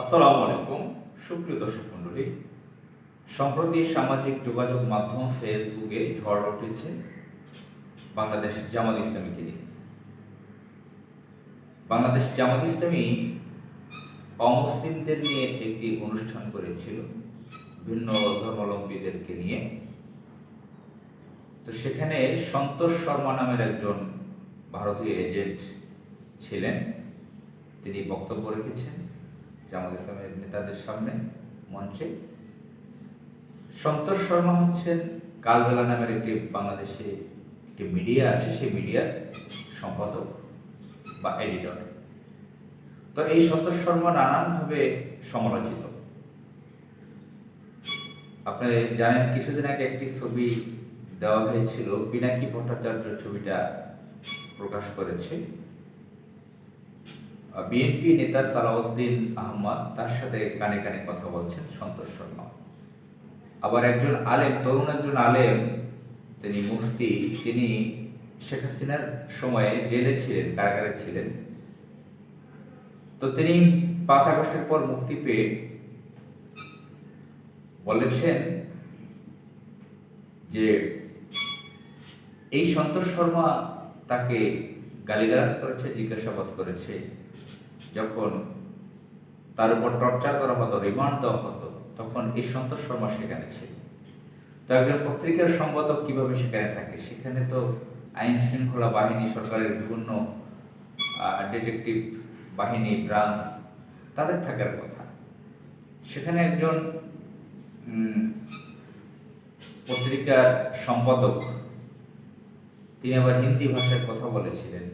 আসসালামু আলাইকুম। সুপ্রিয় দর্শক মণ্ডলী, সম্প্রতি সামাজিক যোগাযোগ মাধ্যম ফেসবুকে ঝড় উঠেছে বাংলাদেশ জামাত ইসলামীকে নিয়ে। বাংলাদেশ জামাত ইসলামী অমুসলিমদের নিয়ে একটি অনুষ্ঠান করেছিল, ভিন্ন ধর্মাবলম্বীদেরকে নিয়ে। তো সেখানে সন্তোষ শর্মা নামের একজন ভারতীয় এজেন্ট ছিলেন, তিনি বক্তব্য রেখেছেন। জামাত ইসলামের নেতাদের সামনে মঞ্চে। সন্তোষ শর্মা হচ্ছেন কালবেলা নামের একটি বাংলাদেশে একটি মিডিয়া আছে সেই মিডিয়ার সম্পাদক বা এডিটর। তো এই সন্তোষ শর্মা নানানভাবে সমালোচিত। আপনি জানেন কিছুদিন আগে একটি ছবি দেওয়া হয়েছিল, পিনাকি ভট্টাচার্য ছবিটা প্রকাশ করেছে। বিএনপি নেতা সালাউদ্দিন আহমদ তার সাথে কানে কানে কথা বলছেন সন্তোষ শর্মা। আবার একজন আলেম, তরুণ একজন আলেম, তিনি মুফতি, তিনি শেখ হাসিনার সময়ে জেলে ছিলেন, কারাগারে ছিলেন। তো তিনি পাঁচ আগস্টের পর মুক্তি পেয়ে বলেছেন যে এই সন্তোষ শর্মা তাকে গালিগালাজ করেছে, জিজ্ঞাসাবাদ করেছে। যখন তার উপর টর্চার করা হতো রিমান্ড দেওয়া হতো, তখন এই সন্তোষ শর্মা সেখানে ছিল। তো একজন পত্রিকার সম্পাদক কীভাবে সেখানে থাকে? সেখানে তো আইন শৃঙ্খলা বাহিনী, সরকারের বিভিন্ন ডিটেকটিভ বাহিনী ব্রাঞ্চ তাদের থাকার কথা। সেখানে একজন পত্রিকার সম্পাদক, তিনি আবার হিন্দি ভাষায় কথা বলেছিলেন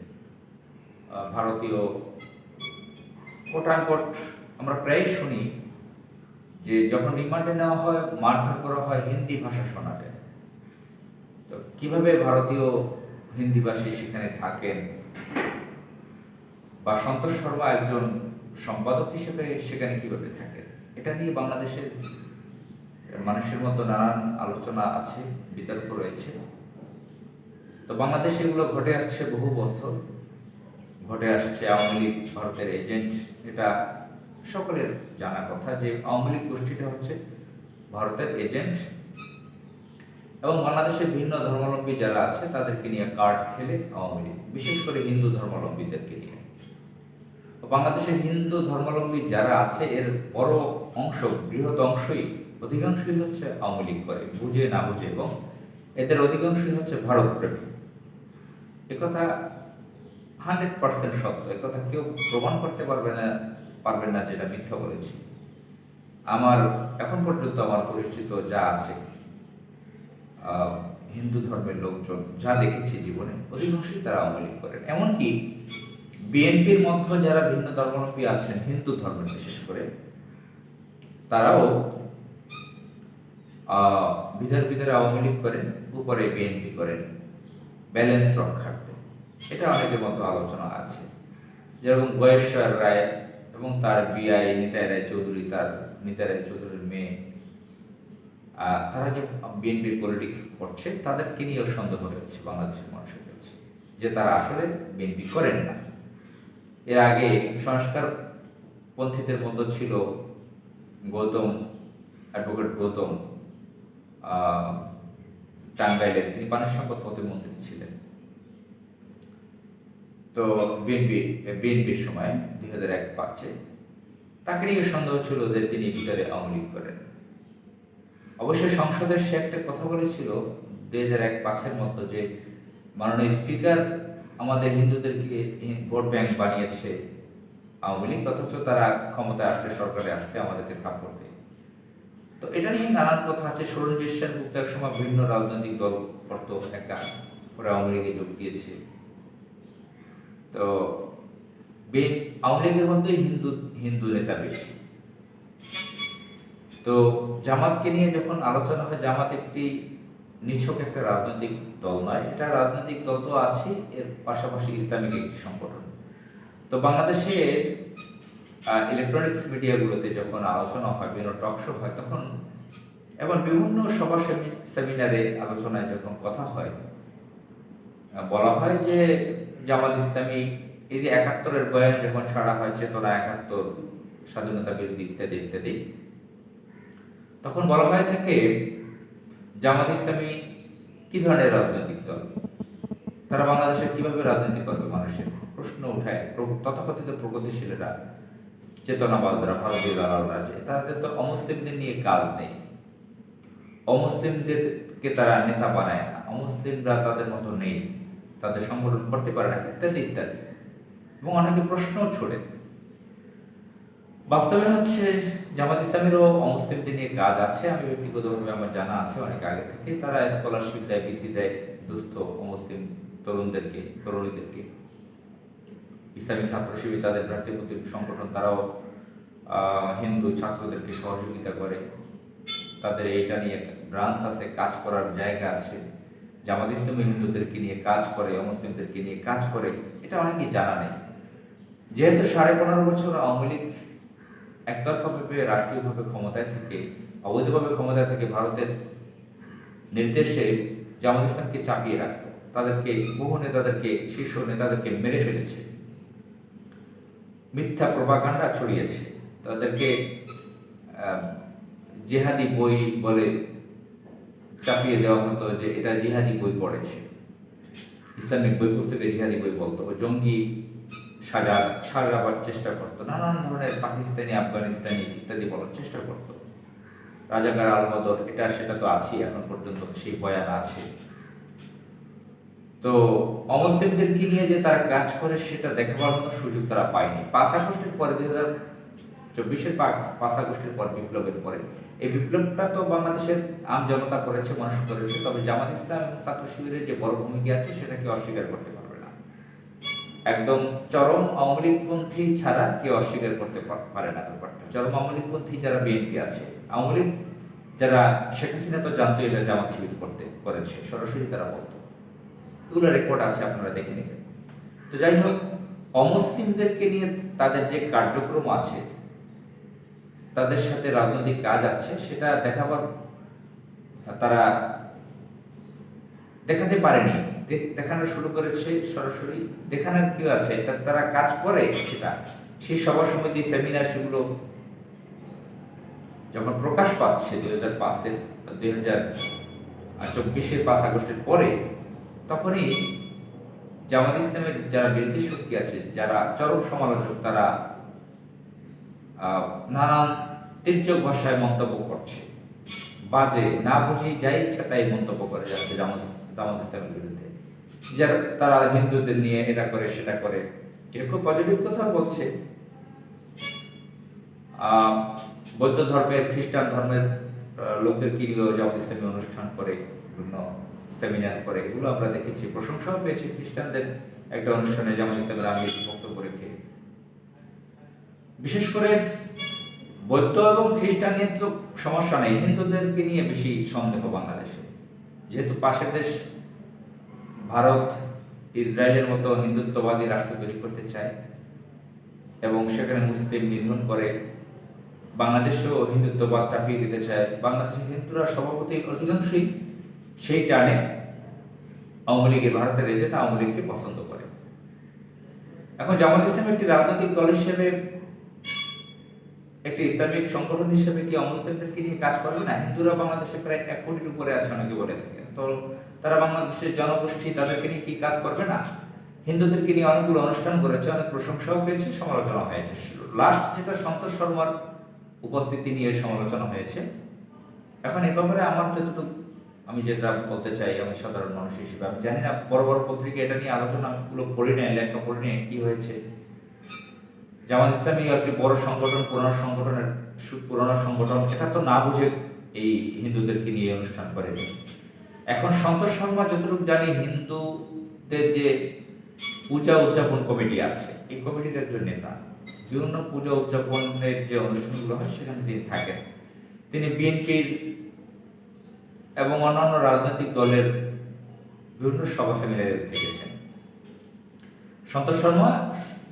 ভারতীয় কোটানকোট আমরা প্রায় শুনি যে যখন রিমান্ডে নেওয়া হয়, মারধর করা হয়, হিন্দি ভাষা শোনাবে তো কীভাবে ভারতীয় হিন্দিভাষী সেখানে থাকেন? বা সন্তোষ শর্মা একজন সম্পাদক হিসেবে সেখানে কীভাবে থাকেন? এটা নিয়ে বাংলাদেশের মানুষের মধ্যে নানান আলোচনা আছে, বিতর্ক রয়েছে। তো বাংলাদেশে এগুলো ঘটে আসছে বহু বছর। ঘটে আসছে আওয়ামী লীগ ভারতের এজেন্ট। এটা সকলের জানা কথা যে আওয়ামী লীগ গোষ্ঠীটা হচ্ছে ভারতের এজেন্ট। এবং বাংলাদেশের ভিন্ন ধর্মাবলম্বী যারা আছে, তাদেরকে নিয়ে কার্ড খেলে আওয়ামী লীগ, বিশেষ করে হিন্দু ধর্মাবলম্বীদেরকে নিয়ে। তো বাংলাদেশের হিন্দু ধর্মাবলম্বী যারা আছে, এর বড় অংশ, বৃহৎ অংশই অধিকাংশই হচ্ছে আওয়ামী লীগ করে, বুঝে না বুঝে, এবং এদের অধিকাংশই হচ্ছে ভারত প্রেমী একথা হান্ড্রেড পার্সেন্ট সত্য। একথা কেউ প্রমাণ করতে পারবে না পারবেন না যেটা মিথ্যা বলেছি। আমার এখন পর্যন্ত আমার পরিচিত যা আছে হিন্দু ধর্মের লোকজন যা দেখেছি জীবনে, অধিকাংশই তারা লীগ করেন। এমনকি বিএনপির মধ্যে যারা ভিন্ন ধর্মাবলম্বী আছেন, হিন্দু ধর্মের বিশেষ করে, তারাও ভিতরে ভিতরে আওয়ামী লীগ করেন, উপরে বিএনপি করেন। ব্যালেন্স রক্ষার্থে এটা অনেকের মতো আলোচনা আছে। যেরকম গয়েশ্বর রায় এবং তার বিআই নিতাই রায় চৌধুরী, তার নিতাই রায় চৌধুরীর মেয়ে তারা যে বিএনপির পলিটিক্স করছে, তাদেরকে নিয়েও সন্দেহ রয়েছে বাংলাদেশের মানুষের কাছে, যে তারা আসলে বিএনপি করেন না। এর আগে সংস্কার পন্থীদের মধ্যে ছিল গৌতম অ্যাডভোকেট গৌতম টাঙ্গাইলের, তিনি পানি সম্পদ প্রতিমন্ত্রী ছিলেন। তো বিএনপি বিএনপির সময় দুই হাজার এক পাঁচে তাকে নিয়ে সন্দেহ ছিল যে তিনি ভিতরে আওয়ামী লীগ করেন। অবশ্যই সংসদের সে একটা কথা বলেছিল, দুই হাজার এক পাঁচের মতো যে মাননীয় স্পিকার আমাদের হিন্দুদেরকে ভোট ব্যাংক বানিয়েছে আওয়ামী লীগ, অথচ তারা ক্ষমতায় আসলে সরকারে আসলে আমাদেরকে থাপ্পড় দেয়। তো এটা নিয়ে নানান কথা আছে। সুরঞ্জিত সেন এক সময় ভিন্ন রাজনৈতিক দল করতো একা পরে আওয়ামী লীগে যোগ দিয়েছে। তো আওয়ামী লীগের মধ্যে হিন্দু হিন্দু নেতা বেশি। তো জামাতকে নিয়ে যখন আলোচনা হয়, জামাত একটি নিছক একটা রাজনৈতিক দল নয়। এটা রাজনৈতিক দল তো আছে এর পাশাপাশি ইসলামিক একটি সংগঠন। তো বাংলাদেশে ইলেকট্রনিক্স মিডিয়াগুলোতে যখন আলোচনা হয়, বিভিন্ন টক শো হয়, তখন এবং বিভিন্ন সভা সেমিনারে আলোচনায় যখন কথা হয় বলা হয় যে জামাত ইসলামী এই যে একাত্তরের বয়ান যখন ছাড়া হয়, চেতনা, একাত্তর, স্বাধীনতা বিরোধী ইত্যাদি ইত্যাদি, তখন বলা হয় থাকে জামাত ইসলামী কি ধরনের রাজনৈতিক দল? তারা বাংলাদেশে কীভাবে রাজনীতি করবে মানুষের? প্রশ্ন উঠায় তথাকথিত প্রগতিশীলেরা চেতনাবাদরা ভারতীয় দালালরা যে, তাদের তো অমুসলিমদের নিয়ে কাজ নেই। অমুসলিমদেরকে তারা নেতা বানায় না। অমুসলিমরা তাদের মতো নেই। তাদের সংগঠন করতে পারে না, ইত্যাদি ইত্যাদি। এবং অনেকে প্রশ্নও ছোড়ে। বাস্তবে হচ্ছে জামাত ইসলামেরও অমুসলিমদের নিয়ে কাজ আছে, আমি ব্যক্তিগতভাবে আমার জানা আছে, অনেক আগে থেকে তারা স্কলারশিপ দেয়, বৃত্তি দেয় দুস্থ অমুসলিম তরুণদেরকে, তরুণীদেরকে। ইসলামী ছাত্র শিবির তাদের ভ্রাতৃপ্রতিম সংগঠন, তারাও হিন্দু ছাত্রদেরকে সহযোগিতা করে। তাদের এইটা নিয়ে ব্রাঞ্চ আছে, কাজ করার জায়গা আছে। জামাত ইসলামী হিন্দুদেরকে নিয়ে কাজ করে, অমুসলিমদেরকে নিয়ে কাজ করে, এটা অনেকেই জানা নেই। যেহেতু সাড়ে পনেরো বছর আওয়ামী লীগ একতরফাভাবে রাষ্ট্রীয়ভাবে ক্ষমতায় থেকে, অবৈধভাবে ক্ষমতায় থেকে ভারতের নির্দেশে জামাত ইসলামকে চাপিয়ে রাখত, তাদেরকে বহু নেতাদেরকে, শীর্ষ নেতাদেরকে মেরে ফেলেছে। মিথ্যা প্রভাকাণ্ডা ছড়িয়েছে। তাদেরকে জেহাদি বই বলে চাপিয়ে দেওয়া হতো যে এটা জিহাদি বই পড়েছে। ইসলামিক বই পুস্তকে জিহাদি বই বলতো। জঙ্গি সাজা সাজাবার চেষ্টা করতো। নানান ধরনের পাকিস্তানি, আফগানিস্তানি ইত্যাদি বলার চেষ্টা করতো। রাজাকার আলবদর এটা, সেটা তো আছেই এখন পর্যন্ত, সেই বয়ান আছে। তো অমুসলিমদেরকে নিয়ে যে তারা কাজ করে, সেটা দেখাবার মতো সুযোগ তারা পায়নি। পাঁচ আগস্টের পরে দুই হাজার চব্বিশের পাঁচ আগস্টের পর বিপ্লবের পরে। এই বিপ্লবটা তো বাংলাদেশের আম জনতা করেছে, মানুষ করেছে, তবে জামাত ইসলাম এবং ছাত্র শিবিরের যে বড় ভূমিকা আছে, সেটাকে অস্বীকার করতে পারবে না। একদম চরম আওয়ামী ছাড়া কেউ অস্বীকার করতে পারে না ব্যাপারটা। চরম আওয়ামী যারা বিএনপি আছে, আওয়ামী যারা শেখ হাসিনা তো জানতো এটা জামাত শিবির করতে, করেছে, সরাসরি তারা বলতো। এগুলো রেকর্ড আছে, আপনারা দেখে নেবেন। তো যাই হোক, অমুসলিমদেরকে নিয়ে তাদের যে কার্যক্রম আছে তাদের সাথে রাজনৈতিক কাজ আছে, সেটা দেখাবার, তারা দেখাতে পারেনি। দেখানো শুরু করেছে সরাসরি। দেখানোর কি আছে? এটা তারা কাজ করে সেটা। সেই সভা সমিতি সেমিনার সেগুলো যখন প্রকাশ পাচ্ছে দুই হাজার পাঁচের দুই হাজার চব্বিশের পাঁচ আগস্টের পরে, তখনই জামাত ইসলামের যারা বিরোধী শক্তি আছে, যারা চরম সমালোচক, তারা নানান তির্যক ভাষায় মন্তব্য করছে। বাজে, না বুঝি যাই ইচ্ছা তাই মন্তব্য করে যাচ্ছে জামাত ইসলামের বিরুদ্ধে। যারা তারা হিন্দুদের নিয়ে এটা করে, সেটা করে। কেউ পজিটিভ কথা বলছে। বৌদ্ধ ধর্মের, খ্রিস্টান ধর্মের লোকদের লোকদেরকে নিয়েও জামাত ইসলামী অনুষ্ঠান করে, বিভিন্ন সেমিনার করে, এগুলো আমরা দেখেছি, প্রশংসাও পেয়েছি খ্রিস্টানদের একটা অনুষ্ঠানে জামাত ইসলামের আমি বক্তব্য রেখে। বিশেষ করে বৌদ্ধ এবং খ্রিস্টান নিয়ে তো সমস্যা নেই। হিন্দুদেরকে নিয়ে বেশি সন্দেহ বাংলাদেশে। যেহেতু পাশের দেশ, ভারত, ইসরায়েলের মতো হিন্দুত্ববাদী রাষ্ট্র তৈরি করতে চায় এবং সেখানে মুসলিম নিধন করে, বাংলাদেশেও হিন্দুত্ববাদ চাপিয়ে দিতে চায়, বাংলাদেশের হিন্দুরা সভাপতি অধিকাংশই সেই টানে আওয়ামী লীগের ভারতের এজেন্ট আওয়ামী লীগকে পছন্দ করে। এখন জামাত ইসলাম একটি রাজনৈতিক দল হিসেবে একটি ইসলামিক সংগঠন হিসেবে কি অমুসলিমদেরকে নিয়ে কাজ করবে না, হিন্দুরা বাংলাদেশে প্রায় এক কোটির উপরে আছে অনেকে বলে থাকে। তো তারা বাংলাদেশের জনগোষ্ঠী তাদেরকে নিয়ে কি কাজ করবে? না, হিন্দুদেরকে নিয়ে অনেকগুলো অনুষ্ঠান করেছে, অনেক প্রশংসাও পেয়েছে, সমালোচনা হয়েছে। লাস্ট যেটা সন্তোষ শর্মার উপস্থিতি নিয়ে সমালোচনা হয়েছে। এখন এ ব্যাপারে আমার যতটুকু আমি যেটা বলতে চাই, আমি সাধারণ মানুষ হিসেবে, আমি জানি না, বড় বড় পত্রিকা এটা নিয়ে আলোচনাগুলো পড়ি নাই লেখা পড়ি নাই কি হয়েছে জামাত ইসলামী একটি বড় সংগঠন, পুরানো সংগঠনের পুরানো সংগঠন, এটা তো না বুঝে এই হিন্দুদেরকে নিয়ে অনুষ্ঠান করেনি। এখন সন্তোষ শর্মা যতটুকু জানি, হিন্দুদের যে পূজা উদযাপন কমিটি আছে, এই কমিটির একজন নেতা। বিভিন্ন পূজা উদযাপনের যে অনুষ্ঠানগুলো হয়, সেখানে তিনি থাকেন। তিনি বিএনপির এবং অন্যান্য রাজনৈতিক দলের বিভিন্ন সভা সেমিনারে থেকেছেন। সন্তোষ শর্মা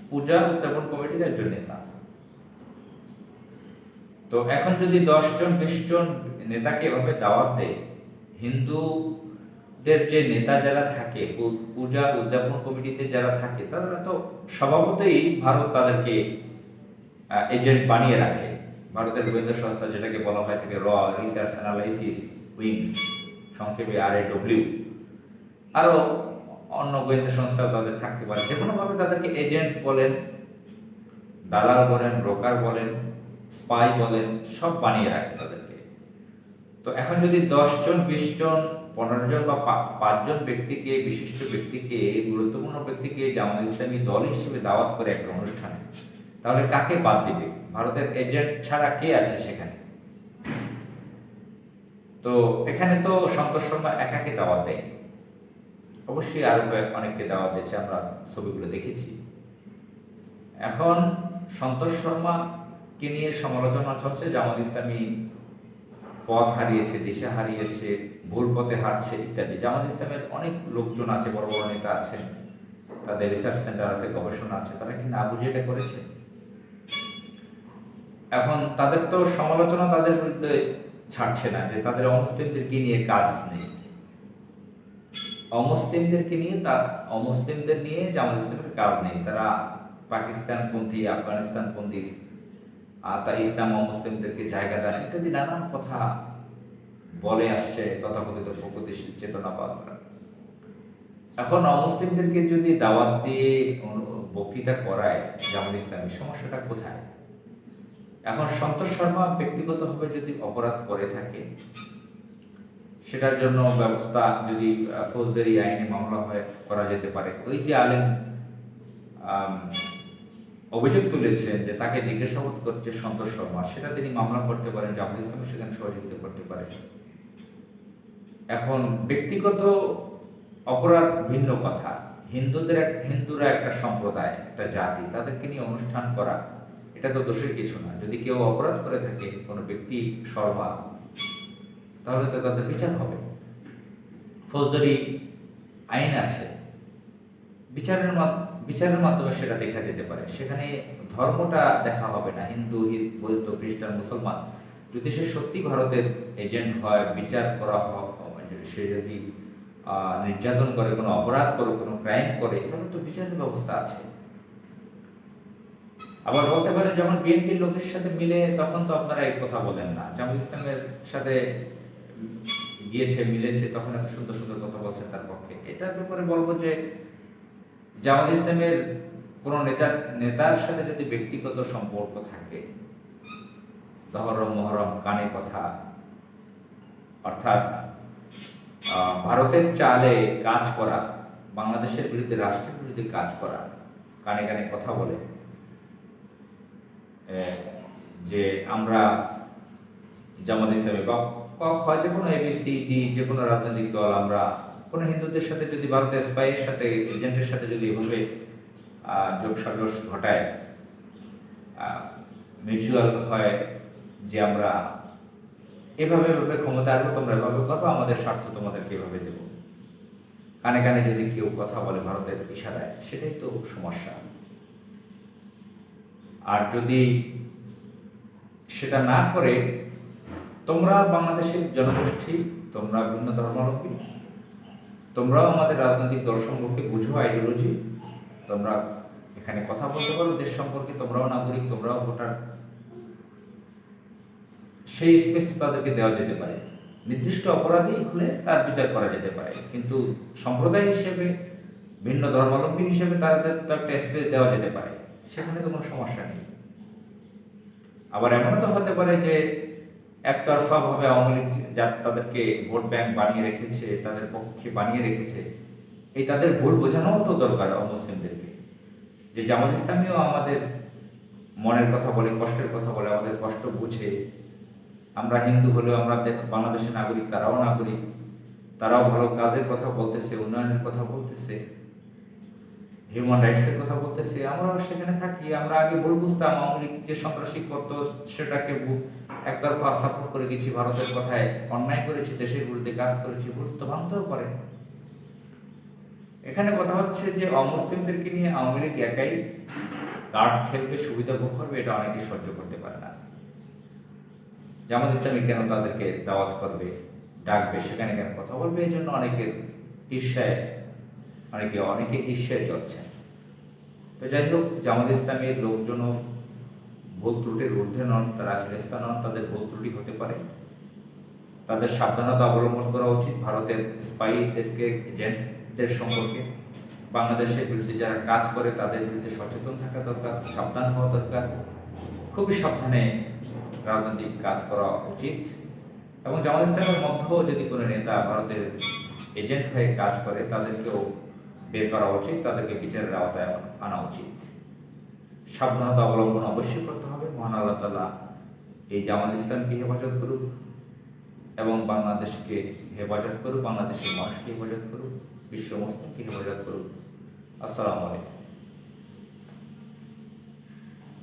পূজা উদযাপন কমিটির একজন নেতা। তো এখন যদি দশ জন, বিশ জন নেতাকে এভাবে দাওয়াত দেয়, হিন্দুদের যে নেতা যারা থাকে পূজা উদযাপন কমিটিতে যারা থাকে, তারা তো স্বভাবতই ভারত তাদেরকে এজেন্ট বানিয়ে রাখে। ভারতের গোয়েন্দা সংস্থা যেটাকে বলা হয় থাকে র, রিসার্চ অ্যানালাইসিস, উইংস, সংক্ষেপে আর এ ডব্লিউ আরও অন্য গোয়েন্দা সংস্থাও তাদের থাকতে পারে। যে কোনোভাবে তাদেরকে এজেন্ট বলেন, দালাল বলেন ব্রোকার বলেন স্পাই বলেন, সব বানিয়ে রাখে তাদেরকে। তো এখন যদি জন, বিশ জন, পনেরো জন বা পাঁচজন ব্যক্তিকে, বিশিষ্ট ব্যক্তিকে, গুরুত্বপূর্ণ ব্যক্তিকে জামাত ইসলামী দল হিসেবে দাওয়াত করে একটা অনুষ্ঠানে, তাহলে কাকে বাদ দিবে? ভারতের এজেন্ট ছাড়া কে আছে সেখানে? তো এখানে তো সন্তোষ শর্মা একাকে দাওয়াত দেয়নি। অবশ্যই আরও কয়েক অনেককে দাওয়াত দিয়েছে, আমরা ছবিগুলো দেখেছি। এখন সন্তোষ শর্মাকে নিয়ে সমালোচনা চলছে, জামাত ইসলামী পথ হারিয়েছে, দিশা হারিয়েছে, ভুল পথে হারছে ইত্যাদি। জামাত ইসলামের অনেক লোকজন আছে, বড় বড় নেতা আছেন, তাদের রিসার্চ সেন্টার আছে, গবেষণা আছে, তারা কি না বুঝে এটা করেছে? এখন তাদের তো সমালোচনা তাদের বিরুদ্ধে ছাড়ছে না, যে তাদের অমুসলিমদেরকে নিয়ে কাজ নেই। অমুসলিমদেরকে নিয়ে তার, অমুসলিমদের নিয়ে জামাত ইসলামের কাজ নেই। তারা পাকিস্তানপন্থী, আফগানিস্তানপন্থী তা ইসলাম অমুসলিমদেরকে জায়গা দেন ইত্যাদি নানান কথা বলে আসছে, তথাকথিত প্রগতিশীল চেতনাবাদ এখন অমুসলিমদেরকে যদি দাওয়াত দিয়ে বক্তৃতা করায় জামাত ইসলামী সমস্যাটা কোথায়? এখন সন্তোষ শর্মা ব্যক্তিগতভাবে যদি অপরাধ করে থাকে সেটার জন্য ব্যবস্থা যদি ফৌজদারি আইনে মামলা হয়ে করা যেতে পারে। ওই যে আলেম অভিযোগ তুলেছেন যে তাকে জিজ্ঞাসাবাদ করছে সন্তোষ শর্মা। সেটা তিনি মামলা করতে পারেন, জামাত ইসলাম সেখানে সহযোগিতা করতে পারে। এখন ব্যক্তিগত অপরাধ ভিন্ন কথা। হিন্দুদের হিন্দুরা একটা সম্প্রদায়, একটা জাতি, তাদেরকে নিয়ে অনুষ্ঠান করা, এটা তো দোষের কিছু না। যদি কেউ অপরাধ করে থাকে, কোনো ব্যক্তি সর্বা তাহলে তো তাদের বিচার হবে। ফৌজদারি আইন আছে। বিচারের বিচারের মাধ্যমে সেটা দেখা যেতে পারে। সেখানে ধর্মটা দেখা হবে না। হিন্দু বৌদ্ধ, খ্রিস্টান, মুসলমান, যদি সে সত্যি ভারতের এজেন্ট হয়, বিচার করা হয় সে যদি নির্যাতন করে, কোনো অপরাধ করে, কোনো ক্রাইম করে, তাহলে তো বিচারের ব্যবস্থা আছে। আবার বলতে পারে যখন বিএনপির লোকের সাথে মিলে, তখন তো আপনারা এই কথা বলেন না। জামাত ইসলামের সাথে গিয়েছে, মিলেছে, তখন এত সুন্দর সুন্দর কথা বলছেন তার পক্ষে। এটার ব্যাপারে বলব যে, জামাত ইসলামের কোনো নেতার নেতার সাথে যদি ব্যক্তিগত সম্পর্ক থাকে দহরম মহরম কানে কথা, অর্থাৎ ভারতের চালে কাজ করা, বাংলাদেশের বিরুদ্ধে, রাষ্ট্রের বিরুদ্ধে কাজ করা, কানে কানে কথা বলে যে আমরা জামাত ইসলামী বা ক- খ, যে কোনো এবিসি ডি যে কোনো রাজনৈতিক দল, আমরা কোনো হিন্দুদের সাথে যদি ভারতের স্পাইয়ের সাথে এজেন্টের সাথে যদি এভাবে যোগ সাজস ঘটায় মিউচুয়াল হয় যে আমরা এভাবে এভাবে ক্ষমতা আসব, তোমরা এভাবে করব, আমাদের স্বার্থ তোমাদেরকে এভাবে দেবো। কানে কানে যদি কেউ কথা বলে ভারতের ইশারায়, সেটাই তো সমস্যা। আর যদি সেটা না করে তোমরা বাংলাদেশের জনগোষ্ঠী, তোমরা ভিন্ন ধর্মাবলম্বী, তোমরাও আমাদের রাজনৈতিক দল সম্পর্কে বুঝো আইডিওলজি তোমরা এখানে কথা বলতে পারো, দেশ সম্পর্কে তোমরাও নাগরিক, তোমরাও ভোটার। সেই স্পেস তাদেরকে দেওয়া যেতে পারে। নির্দিষ্ট অপরাধী হলে তার বিচার করা যেতে পারে। কিন্তু সম্প্রদায় হিসেবে, ভিন্ন ধর্মাবলম্বী হিসেবে তাদের তো একটা স্পেস দেওয়া যেতে পারে। সেখানে তো কোনো সমস্যা নেই। আবার এমনও তো হতে পারে যে একতরফা ভাবে আওয়ামী লীগ তাদেরকে ভোট ব্যাংক বানিয়ে রেখেছে, তাদের পক্ষে বানিয়ে রেখেছে, এই তাদের ভুল বোঝানোও তো দরকার অমুসলিমদেরকে। যে জামাত ইসলামীও আমাদের মনের কথা বলে, কষ্টের কথা বলে, আমাদের কষ্ট বুঝে। আমরা হিন্দু হলেও আমরা বাংলাদেশের নাগরিক, তারাও নাগরিক, তারাও ভালো কাজের কথা বলতেছে, উন্নয়নের কথা বলতেছে। হিউম্যান রাইটসের কথা বলতেছি, আমরাও সেখানে থাকি, আমরা আগে ভুল বুঝতাম, আওয়ামী যে সন্ত্রাসী করতো, সেটাকে একতরফা সাপোর্ট করে গেছি, ভারতের কথায় অন্যায় করেছি, দেশের বিরুদ্ধে কাজ করেছি তো ভাঙতেও পারে। এখানে কথা হচ্ছে যে, অমুসলিমদেরকে নিয়ে আওয়ামী লীগ একাই কার্ড খেলবে, সুবিধা ভোগ করবে, এটা অনেকে সহ্য করতে পারে না। জামাত ইসলামী কেন তাদেরকে দাওয়াত করবে, ডাকবে, সেখানে কেন কথা বলবে এই জন্য অনেকের ঈর্ষায় অনেকে অনেকে ঈর্ষায় চলছেন তো যাই হোক, জামাত ইসলামের লোকজনও ভুল ত্রুটির ঊর্ধ্বে নন, তারা ফেরেস্তা নন, তাদের ভুল ত্রুটি হতে পারে। তাদের সাবধানতা অবলম্বন করা উচিত। ভারতের স্পাইদেরকে, এজেন্টদের সম্পর্কে। বাংলাদেশের বিরুদ্ধে যারা কাজ করে, তাদের বিরুদ্ধে সচেতন থাকা দরকার, সাবধান হওয়া দরকার। খুবই সাবধানে রাজনৈতিক কাজ করা উচিত। এবং জামাত ইসলামের মধ্যেও যদি কোনো নেতা ভারতের এজেন্ট হয়ে কাজ করে, তাদেরকেও বের করা উচিত, তাদেরকে বিচারের আওতায় আনা উচিত। সাবধানতা অবলম্বন অবশ্যই করতে হবে। মহান আল্লাহ তালা এই জামাত ইসলামকে হেফাজত করুক এবং বাংলাদেশকে হেফাজত করুক, বাংলাদেশের মানুষকে হেফাজত করুক, বিশ্ব মুসলিমকে হেফাজত করুক। আসসালামু আলাইকুম।